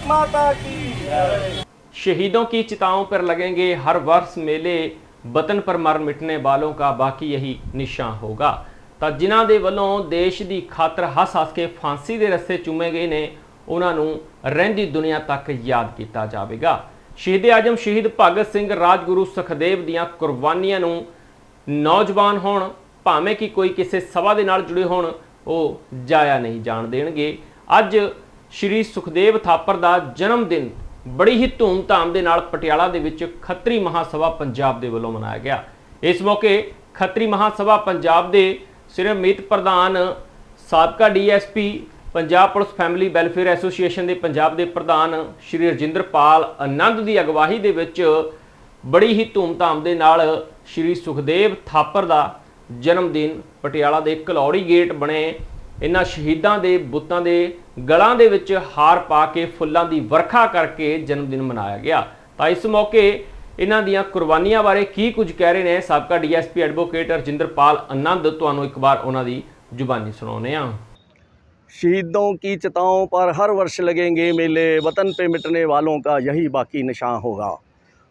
माता की जय शहीदों की चिताओं पर लगेंगे हर वर्ष मेले वतन पर मर मिटने वालों का बाकी यही ਨਿਸ਼ਾਨ ਹੋਗਾ ਤਾਂ ਜਿਨ੍ਹਾਂ ਦੇ ਵੱਲੋਂ ਦੇਸ਼ ਦੀ ਖਾਤਰ ਹੱਸ-ਹੱਸ ਕੇ ਫਾਂਸੀ ਦੇ ਰਸਤੇ ਚੁੰਮੇ ਗਏ ਨੇ ਉਹਨਾਂ ਨੂੰ ਰਹਿੰਦੀ ਦੁਨੀਆ ਤੱਕ ਯਾਦ ਕੀਤਾ ਜਾਵੇਗਾ ਸ਼ਹੀਦ ਆਜਮ ਸ਼ਹੀਦ ਭਗਤ ਸਿੰਘ ਰਾਜਗੁਰੂ ਸੁਖਦੇਵ ਦੀਆਂ ਕੁਰਬਾਨੀਆਂ ਨੂੰ ਨੌਜਵਾਨ ਹੋਣ ਭਾਵੇਂ ਕਿ ਕੋਈ ਕਿਸੇ ਸਭਾ ਦੇ ਨਾਲ ਜੁੜੇ ਹੋਣ ਉਹ ਜਾਇਆ ਨਹੀਂ ਜਾਣ ਦੇਣਗੇ ਅੱਜ ਸ਼੍ਰੀ ਸੁਖਦੇਵ ਥਾਪਰ ਦਾ ਜਨਮ ਦਿਨ ਬੜੀ ਹੀ ਧੂਮ-ਧਾਮ ਦੇ ਨਾਲ ਪਟਿਆਲਾ ਦੇ ਵਿੱਚ ਖੱਤਰੀ ਮਹਾਸਭਾ ਪੰਜਾਬ ਦੇ ਵੱਲੋਂ ਮਨਾਇਆ ਗਿਆ। ਇਸ ਮੌਕੇ ਖੱਤਰੀ ਮਹਾਸਭਾ ਪੰਜਾਬ ਦੇ ਸਿਰ ਮੀਤ ਪ੍ਰਧਾਨ ਸਾਬਕਾ DSP Punjab police family welfare association ਦੇ ਪੰਜਾਬ ਦੇ ਪ੍ਰਧਾਨ ਸ਼੍ਰੀ ਰਜਿੰਦਰਪਾਲ ਆਨੰਦ ਦੀ ਅਗਵਾਈ ਦੇ ਵਿੱਚ ਬੜੀ ਹੀ ਧੂਮਧਾਮ ਦੇ ਨਾਲ ਸ਼੍ਰੀ ਸੁਖਦੇਵ ਥਾਪਰ ਦਾ ਜਨਮ ਦਿਨ ਪਟਿਆਲਾ ਦੇ ਕਲੌੜੀ ਗੇਟ ਬਣੇ ਇਹਨਾਂ ਸ਼ਹੀਦਾਂ ਦੇ ਬੁੱਤਾਂ ਦੇ ਗਲਾਂ ਦੇ ਵਿੱਚ ਹਾਰ ਪਾ ਕੇ ਫੁੱਲਾਂ ਦੀ ਵਰਖਾ ਕਰਕੇ ਜਨਮ ਦਿਨ ਮਨਾਇਆ ਗਿਆ ਤਾਂ ਇਸ ਮੌਕੇ ਇਹਨਾਂ ਦੀਆਂ ਕੁਰਬਾਨੀਆਂ ਬਾਰੇ ਕੀ ਕੁਝ ਕਹਿ ਰਹੇ ਨੇ ਸਾਬਕਾ ਡੀਐਸਪੀ ਐਡਵੋਕੇਟ ਰਜਿੰਦਰਪਾਲ ਆਨੰਦ ਤੁਹਾਨੂੰ ਇੱਕ ਵਾਰ ਉਹਨਾਂ ਦੀ ਜ਼ੁਬਾਨੀ ਸੁਣਾਉਂਦੇ ਹਾਂ शहीदों की चिताओं पर हर वर्ष लगेंगे मेले वतन पे मिटने वालों का यही ਬਾਕੀ ਨਿਸ਼ਾਨ ਹੋਗਾ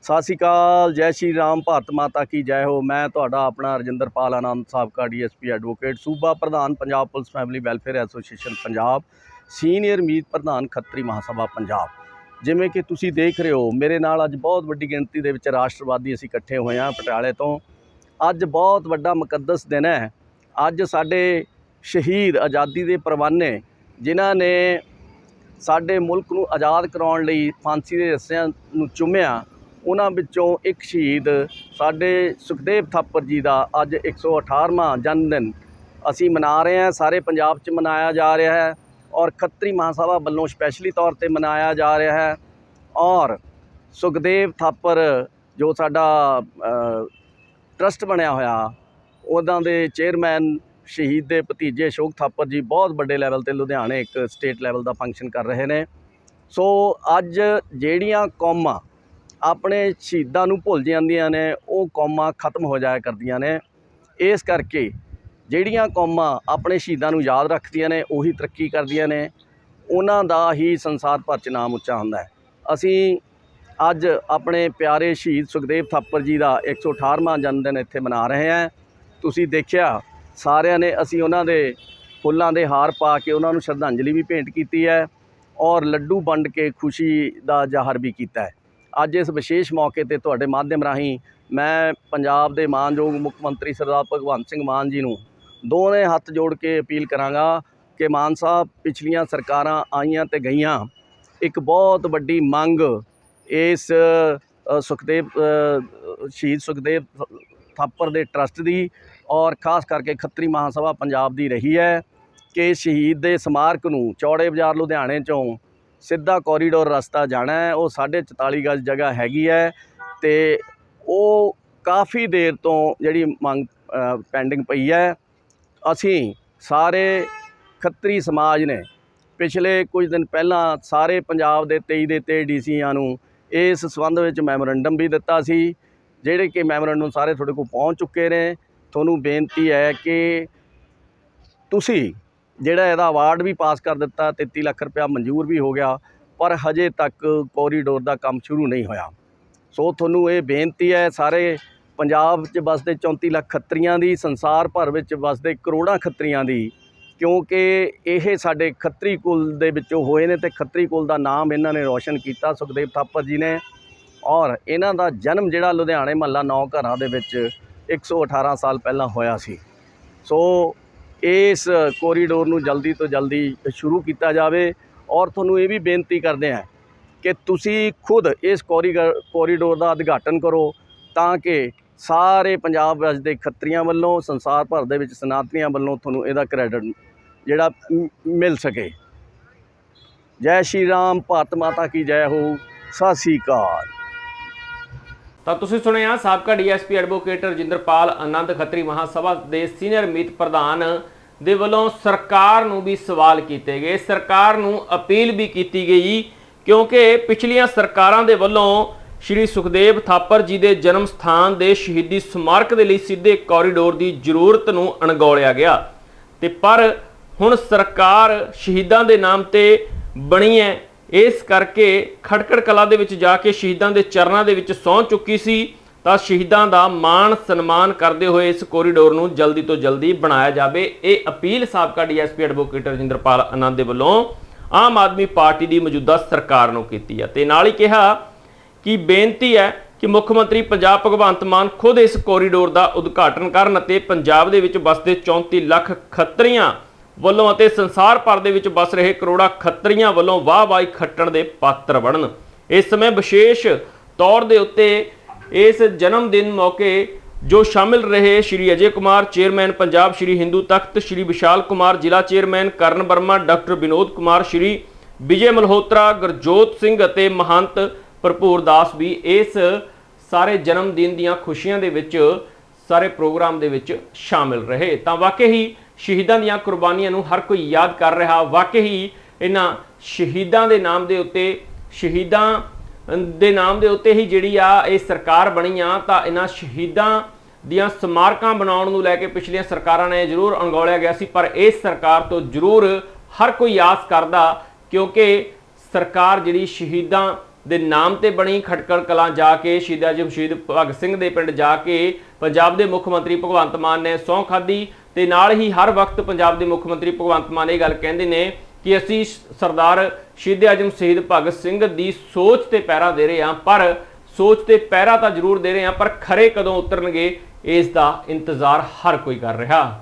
ਸਤਿ ਸ਼੍ਰੀ ਅਕਾਲ, ਜੈ ਸ਼੍ਰੀ ਰਾਮ, ਭਾਰਤ ਮਾਤਾ ਕੀ ਜੈ ਹੋ। ਮੈਂ ਤੁਹਾਡਾ ਆਪਣਾ ਰਜਿੰਦਰਪਾਲ ਆਨੰਦ, ਸਾਬਕਾ ਡੀਐਸਪੀ ਐਡਵੋਕੇਟ, ਸੂਬਾ ਪ੍ਰਧਾਨ, Punjab police family welfare association, Punjab, senior ਮੀਤ ਪ੍ਰਧਾਨ, ਖੱਤਰੀ ਮਹਾਸਭਾ, ਪੰਜਾਬ। ਜਿਵੇਂ ਕਿ ਤੁਸੀਂ ਦੇਖ ਰਹੇ ਹੋ, ਮੇਰੇ ਨਾਲ ਅੱਜ ਬਹੁਤ ਵੱਡੀ ਗਿਣਤੀ ਦੇ ਵਿੱਚ ਰਾਸ਼ਟਰਵਾਦੀ ਅਸੀਂ ਇਕੱਠੇ ਹੋਏ ਹਾਂ ਪਟਿਆਲੇ ਤੋਂ। ਅੱਜ ਬਹੁਤ ਵੱਡਾ ਮੁਕੱਦਸ ਦਿਨ ਹੈ। ਅੱਜ ਸਾਡੇ ਸ਼ਹੀਦ ਆਜ਼ਾਦੀ ਦੇ ਪਰਵਾਨੇ, ਜਿਨ੍ਹਾਂ ਨੇ ਸਾਡੇ ਮੁਲਕ ਨੂੰ ਆਜ਼ਾਦ ਕਰਾਉਣ ਲਈ ਫਾਂਸੀ ਦੇ ਰੱਸਿਆਂ ਨੂੰ ਚੁੰਮਿਆ ਉਹਨਾਂ ਵਿੱਚੋਂ ਇੱਕ ਸ਼ਹੀਦ ਸਾਡੇ ਸੁਖਦੇਵ ਥਾਪਰ ਜੀ ਦਾ ਅੱਜ 118ਵਾਂ ਜਨਮ ਦਿਨ ਅਸੀਂ ਮਨਾ ਰਹੇ ਹਾਂ ਸਾਰੇ ਪੰਜਾਬ 'ਚ ਮਨਾਇਆ ਜਾ ਰਿਹਾ ਹੈ ਔਰ ਖੱਤਰੀ ਮਹਾਸਭਾ ਵੱਲੋਂ ਸਪੈਸ਼ਲੀ ਤੌਰ ਤੇ ਮਨਾਇਆ ਜਾ ਰਿਹਾ ਹੈ ਔਰ ਸੁਖਦੇਵ ਥਾਪਰ ਜੋ ਸਾਡਾ ਅ, ਟਰਸਟ ਬਣਿਆ ਹੋਇਆ ਉਹਨਾਂ ਦੇ ਚੇਅਰਮੈਨ ਸ਼ਹੀਦ ਦੇ ਭਤੀਜੇ ਅਸ਼ੋਕ ਥਾਪਰ ਜੀ ਬਹੁਤ ਵੱਡੇ ਲੈਵਲ ਤੇ ਲੁਧਿਆਣੇ ਇੱਕ ਸਟੇਟ ਲੈਵਲ ਦਾ ਫੰਕਸ਼ਨ ਕਰ ਰਹੇ ਨੇ। ਸੋ ਅੱਜ ਜਿਹੜੀਆਂ ਕੌਮਾਂ ਆਪਣੇ ਸ਼ਹੀਦਾਂ ਨੂੰ ਭੁੱਲ ਜਾਂਦੀਆਂ ਨੇ, ਉਹ ਕੌਮਾਂ ਖਤਮ ਹੋ ਜਾਇਆ ਕਰਦੀਆਂ ਨੇ। ਇਸ ਕਰਕੇ ਜਿਹੜੀਆਂ ਕੌਮਾਂ ਆਪਣੇ ਸ਼ਹੀਦਾਂ ਨੂੰ ਯਾਦ ਰੱਖਦੀਆਂ ਨੇ, ਉਹੀ ਤਰੱਕੀ ਕਰਦੀਆਂ ਨੇ। ਉਹਨਾਂ ਦਾ ਹੀ ਸੰਸਾਰ ਭਰ 'ਚ ਨਾਮ ਉੱਚਾ ਹੁੰਦਾ ਹੈ। ਅਸੀਂ ਅੱਜ ਆਪਣੇ ਪਿਆਰੇ ਸ਼ਹੀਦ ਸੁਖਦੇਵ ਥਾਪਰ ਜੀ ਦਾ 118ਵਾਂ ਜਨਮ ਦਿਨ ਇੱਥੇ ਮਨਾ ਰਹੇ ਹਾਂ। ਤੁਸੀਂ ਦੇਖਿਆ, ਸਾਰਿਆਂ ਨੇ ਅਸੀਂ ਉਹਨਾਂ ਦੇ ਫੁੱਲਾਂ ਦੇ ਹਾਰ ਪਾ ਕੇ ਉਹਨਾਂ ਨੂੰ ਸ਼ਰਧਾਂਜਲੀ ਵੀ ਭੇਂਟ ਕੀਤੀ ਹੈ ਔਰ ਲੱਡੂ ਵੰਡ ਕੇ ਖੁਸ਼ੀ ਦਾ ਜ਼ਾਹਰ ਵੀ ਕੀਤਾ ਹੈ। ਅੱਜ ਇਸ ਵਿਸ਼ੇਸ਼ ਮੌਕੇ ਤੇ ਤੁਹਾਡੇ ਮਾਧਿਅਮ ਰਾਹੀਂ ਮੈਂ ਪੰਜਾਬ ਦੇ ਮਾਨਯੋਗ ਮੁੱਖ ਮੰਤਰੀ ਸਰਦਾਰ ਭਗਵੰਤ ਸਿੰਘ ਮਾਨ ਜੀ ਨੂੰ ਦੋਵੇਂ ਹੱਥ ਜੋੜ ਕੇ ਅਪੀਲ ਕਰਾਂਗਾ ਕਿ ਮਾਨ ਸਾਹਿਬ ਪਿਛਲੀਆਂ ਸਰਕਾਰਾਂ ਆਈਆਂ ਤੇ ਗਈਆਂ। ਇੱਕ ਬਹੁਤ ਵੱਡੀ ਮੰਗ ਇਸ ਸੁਖਦੇਵ ਸ਼ਹੀਦ ਸੁਖਦੇਵ ਥਾਪਰ ਦੇ ਟਰਸਟ ਦੀ ਔਰ ਖਾਸ ਕਰਕੇ ਖੱਤਰੀ ਮਹਾਸਭਾ ਪੰਜਾਬ ਦੀ ਰਹੀ ਹੈ ਕਿ ਸ਼ਹੀਦ ਦੇ ਸਮਾਰਕ ਨੂੰ ਚੌੜੇ ਬਾਜ਼ਾਰ ਲੁਧਿਆਣੇ ਚੋਂ ਸਿੱਧਾ ਕੋਰੀਡੋਰ ਰਸਤਾ ਜਾਣਾ ਹੈ, ਉਹ 44 ਗਜ਼ ਜਗ੍ਹਾ ਹੈਗੀ ਹੈ ਤੇ ਉਹ ਕਾਫੀ ਦੇਰ ਤੋਂ ਜਿਹੜੀ ਮੰਗ ਪੈਂਡਿੰਗ ਪਈ ਹੈ। ਅਸੀਂ ਸਾਰੇ ਖੱਤਰੀ ਸਮਾਜ ਨੇ ਪਿਛਲੇ ਕੁਝ ਦਿਨ ਪਹਿਲਾਂ ਸਾਰੇ ਪੰਜਾਬ ਦੇ 23 ਦੇ 23 ਡੀਸੀਆਂ ਨੂੰ ਇਸ ਸੰਬੰਧ ਵਿੱਚ ਮੈਮੋਰੰਡਮ ਵੀ ਦਿੱਤਾ ਸੀ, ਜਿਹੜੇ ਕਿ ਮੈਮੋਰੰਡਮ ਸਾਰੇ ਤੁਹਾਡੇ ਕੋਲ ਪਹੁੰਚ ਚੁੱਕੇ ਨੇ। ਤੁਹਾਨੂੰ ਬੇਨਤੀ ਹੈ ਕਿ ਤੁਸੀਂ ਜਿਹੜਾ ਇਹਦਾ ਅਵਾਰਡ ਵੀ ਪਾਸ ਕਰ ਦਿੱਤਾ 33 ਲੱਖ ਰੁਪਇਆ ਮਨਜ਼ੂਰ ਵੀ ਹੋ ਗਿਆ, ਪਰ ਹਜੇ ਤੱਕ ਕੋਰੀਡੋਰ ਦਾ ਕੰਮ ਸ਼ੁਰੂ ਨਹੀਂ ਹੋਇਆ। ਸੋ ਤੁਹਾਨੂੰ ਇਹ ਬੇਨਤੀ ਹੈ, ਸਾਰੇ ਪੰਜਾਬ 'ਚ ਵਸਦੇ 34 ਲੱਖ ਖੱਤਰੀਆਂ ਦੀ, ਸੰਸਾਰ ਭਰ ਵਿੱਚ ਵਸਦੇ ਕਰੋੜਾਂ ਖੱਤਰੀਆਂ ਦੀ, ਕਿਉਂਕਿ ਇਹ ਸਾਡੇ ਖੱਤਰੀ ਕੁਲ ਦੇ ਵਿੱਚੋਂ ਹੋਏ ਨੇ ਤੇ ਖੱਤਰੀ ਕੁਲ ਦਾ ਨਾਮ ਇਹਨਾਂ ਨੇ ਰੌਸ਼ਨ ਕੀਤਾ, ਸੁਖਦੇਵ ਥਾਪਰ ਜੀ ਨੇ। ਔਰ ਇਹਨਾਂ ਦਾ ਜਨਮ ਜਿਹੜਾ ਲੁਧਿਆਣੇ ਮਹੱਲਾ ਨੌ ਘਰਾਂ ਦੇ ਵਿੱਚ 118 ਸਾਲ ਪਹਿਲਾਂ ਹੋਇਆ ਸੀ। ਸੋ ਇਸ ਕੋਰੀਡੋਰ ਨੂੰ ਜਲਦੀ ਤੋਂ ਜਲਦੀ ਸ਼ੁਰੂ ਕੀਤਾ ਜਾਵੇ ਔਰ ਤੁਹਾਨੂੰ ਇਹ ਵੀ ਬੇਨਤੀ ਕਰਦੇ ਹਾਂ ਕਿ ਤੁਸੀਂ ਖੁਦ ਇਸ ਕੋਰੀਡੋਰ ਕੋਰੀਡੋਰ ਦਾ ਉਦਘਾਟਨ ਕਰੋ ਤਾਂ ਕਿ ਸਾਰੇ ਪੰਜਾਬ ਵਿੱਚ ਦੇ ਖੱਤਰੀਆਂ ਵੱਲੋਂ, ਸੰਸਾਰ ਭਰ ਦੇ ਵਿੱਚ ਸਨਾਤਨੀਆਂ ਵੱਲੋਂ ਤੁਹਾਨੂੰ ਇਹਦਾ ਕ੍ਰੈਡਿਟ ਜਿਹੜਾ ਮਿਲ ਸਕੇ। ਜੈ ਸ਼੍ਰੀ ਰਾਮ, ਭਾਰਤ ਮਾਤਾ ਕੀ ਜੈ ਹੋ, ਸਤਿ ਸ੍ਰੀ ਅਕਾਲ। ਤਾਂ ਤੁਸੀਂ ਸੁਣਿਆ ਸਾਬਕਾ ਡੀਐਸਪੀ ਐਡਵੋਕੇਟ ਰਜਿੰਦਰਪਾਲ ਆਨੰਦ ਖੱਤਰੀ ਮਹਾਸਭਾ ਦੇ ਸੀਨੀਅਰ ਮੀਤ ਪ੍ਰਧਾਨ ਦੇ ਵੱਲੋਂ ਸਰਕਾਰ ਨੂੰ ਵੀ ਸਵਾਲ ਕੀਤੇ ਗਏ। ਸਰਕਾਰ ਨੂੰ ਅਪੀਲ ਵੀ ਕੀਤੀ ਗਈ ਕਿਉਂਕਿ ਪਿਛਲੀਆਂ ਸਰਕਾਰਾਂ ਦੇ ਵੱਲੋਂ ਸ਼੍ਰੀ ਸੁਖਦੇਵ ਥਾਪਰ ਜੀ ਦੇ ਜਨਮ ਸਥਾਨ ਦੇ ਸ਼ਹੀਦੀ ਸਮਾਰਕ ਦੇ ਲਈ ਸਿੱਧੇ ਕੋਰੀਡੋਰ ਦੀ ਜ਼ਰੂਰਤ ਨੂੰ ਅਣਗੌਲਿਆ ਗਿਆ। ਤੇ ਪਰ ਹੁਣ ਸਰਕਾਰ ਸ਼ਹੀਦਾਂ ਦੇ ਨਾਮ ਤੇ ਬਣੀ ਹੈ। ਇਸ ਕਰਕੇ ਖੜਕੜ ਕਲਾ ਦੇ ਵਿੱਚ ਜਾ ਕੇ ਸ਼ਹੀਦਾਂ ਦੇ ਚਰਨਾਂ ਦੇ ਵਿੱਚ ਸਹੁੰ ਚੁੱਕੀ ਸੀ, ਤਾਂ ਸ਼ਹੀਦਾਂ ਦਾ ਮਾਣ ਸਨਮਾਨ ਕਰਦੇ ਹੋਏ ਇਸ ਕੋਰੀਡੋਰ ਨੂੰ ਜਲਦੀ ਤੋਂ ਜਲਦੀ ਬਣਾਇਆ ਜਾਵੇ। ਇਹ ਅਪੀਲ ਸਾਬਕਾ ਡੀਐਸਪੀ ਐਡਵੋਕੇਟ ਰਜਿੰਦਰਪਾਲ ਆਨੰਦ ਦੇ ਵੱਲੋਂ ਆਮ ਆਦਮੀ ਪਾਰਟੀ ਦੀ ਮੌਜੂਦਾ ਸਰਕਾਰ ਨੂੰ ਕੀਤੀ ਹੈ। ਤੇ ਨਾਲ ਹੀ ਕਿਹਾ ਕਿ ਬੇਨਤੀ ਹੈ ਕਿ ਮੁੱਖ ਮੰਤਰੀ ਪੰਜਾਬ ਭਗਵੰਤ ਮਾਨ ਖੁਦ ਇਸ ਕੋਰੀਡੋਰ ਦਾ ਉਦਘਾਟਨ ਕਰਨ ਅਤੇ ਪੰਜਾਬ ਦੇ ਵਿੱਚ ਵਸਦੇ 34 ਲੱਖ ਖੱਤਰੀਆਂ ਵੱਲੋਂ ਅਤੇ ਸੰਸਾਰ ਭਰ ਦੇ ਵਿੱਚ ਵਸ ਰਹੇ ਕਰੋੜਾਂ ਖੱਤਰੀਆਂ ਵੱਲੋਂ ਵਾਹ-ਵਾਹੀ ਖੱਟਣ ਦੇ ਪਾਤਰ ਬਣਨ। ਇਸ ਸਮੇਂ ਵਿਸ਼ੇਸ਼ ਤੌਰ ਦੇ ਉੱਤੇ ਇਸ ਜਨਮ ਦਿਨ ਮੌਕੇ ਜੋ ਸ਼ਾਮਿਲ ਰਹੇ ਸ਼੍ਰੀ ਅਜੇ ਕੁਮਾਰ, ਚੇਅਰਮੈਨ ਪੰਜਾਬ ਸ਼੍ਰੀ ਹਿੰਦੂ ਤਖਤ, ਸ਼੍ਰੀ ਵਿਸ਼ਾਲ ਕੁਮਾਰ, ਜ਼ਿਲ੍ਹਾ ਚੇਅਰਮੈਨ ਕਰਨ ਵਰਮਾ, ਡਾਕਟਰ ਵਿਨੋਦ ਕੁਮਾਰ, ਸ਼੍ਰੀ ਵਿਜੇ ਮਲਹੋਤਰਾ, ਗੁਰਜੋਤ ਸਿੰਘ ਅਤੇ ਮਹੰਤ ਭਰਪੂਰ ਦਾਸ ਵੀ ਇਸ ਸਾਰੇ ਜਨਮ ਦਿਨ ਦੀਆਂ ਖੁਸ਼ੀਆਂ ਦੇ ਵਿੱਚ, ਸਾਰੇ ਪ੍ਰੋਗਰਾਮ ਦੇ ਵਿੱਚ ਸ਼ਾਮਿਲ ਰਹੇ। ਤਾਂ ਵਾਕਈ ਹੀ ਸ਼ਹੀਦਾਂ ਦੀਆਂ ਕੁਰਬਾਨੀਆਂ ਨੂੰ ਹਰ ਕੋਈ ਯਾਦ ਕਰ ਰਿਹਾ। ਵਾਕਈ ਇਹਨਾਂ ਸ਼ਹੀਦਾਂ ਦੇ ਨਾਮ ਦੇ ਉੱਤੇ, ਸ਼ਹੀਦਾਂ ਦੇ ਨਾਮ ਦੇ ਉੱਤੇ ਹੀ ਜਿਹੜੀ ਆ ਇਹ ਸਰਕਾਰ ਬਣੀ ਆ, ਤਾਂ ਇਹਨਾਂ ਸ਼ਹੀਦਾਂ ਦੀਆਂ ਸਮਾਰਕਾਂ ਬਣਾਉਣ ਨੂੰ ਲੈ ਕੇ ਪਿਛਲੀਆਂ ਸਰਕਾਰਾਂ ਨੇ ਜ਼ਰੂਰ ਅਣਗੌਲਿਆ ਗਿਆ ਸੀ, ਪਰ ਇਸ ਸਰਕਾਰ ਤੋਂ ਜ਼ਰੂਰ ਹਰ ਕੋਈ ਆਸ ਕਰਦਾ, ਕਿਉਂਕਿ ਸਰਕਾਰ ਜਿਹੜੀ ਸ਼ਹੀਦਾਂ ਦੇ ਨਾਮ ਤੇ ਬਣੀ ਖਟਕੜ ਕਲਾਂ ਜਾ ਕੇ, ਸ਼ਹੀਦ ਆਜਮ ਸ਼ਹੀਦ ਭਗਤ ਸਿੰਘ ਦੇ ਪਿੰਡ ਜਾ ਕੇ, ਪੰਜਾਬ ਦੇ ਮੁੱਖ ਮੰਤਰੀ ਭਗਵੰਤ ਮਾਨ ਨੇ ਸਹੁੰ ਖਾਧੀ। ਤੇ ਨਾਲ ਹੀ ਹਰ ਵਕਤ ਪੰਜਾਬ ਦੇ ਮੁੱਖ ਮੰਤਰੀ ਭਗਵੰਤ ਮਾਨ ਇਹ ਗੱਲ ਕਹਿੰਦੇ ਨੇ ਕਿ ਅਸੀਂ ਸਰਦਾਰ ਸ਼ਹੀਦ ਆਜਮ ਸ਼ਹੀਦ ਭਗਤ ਸਿੰਘ ਦੀ ਸੋਚ ਤੇ ਪੈਰਾ ਦੇ ਰਹੇ ਹਾਂ, ਪਰ ਸੋਚ ਤੇ ਪੈਰਾ ਤਾਂ ਜ਼ਰੂਰ ਦੇ ਰਹੇ ਹਾਂ, ਪਰ ਖਰੇ ਕਦੋਂ ਉਤਰਨਗੇ, ਇਸ ਦਾ ਇੰਤਜ਼ਾਰ ਹਰ ਕੋਈ ਕਰ ਰਿਹਾ।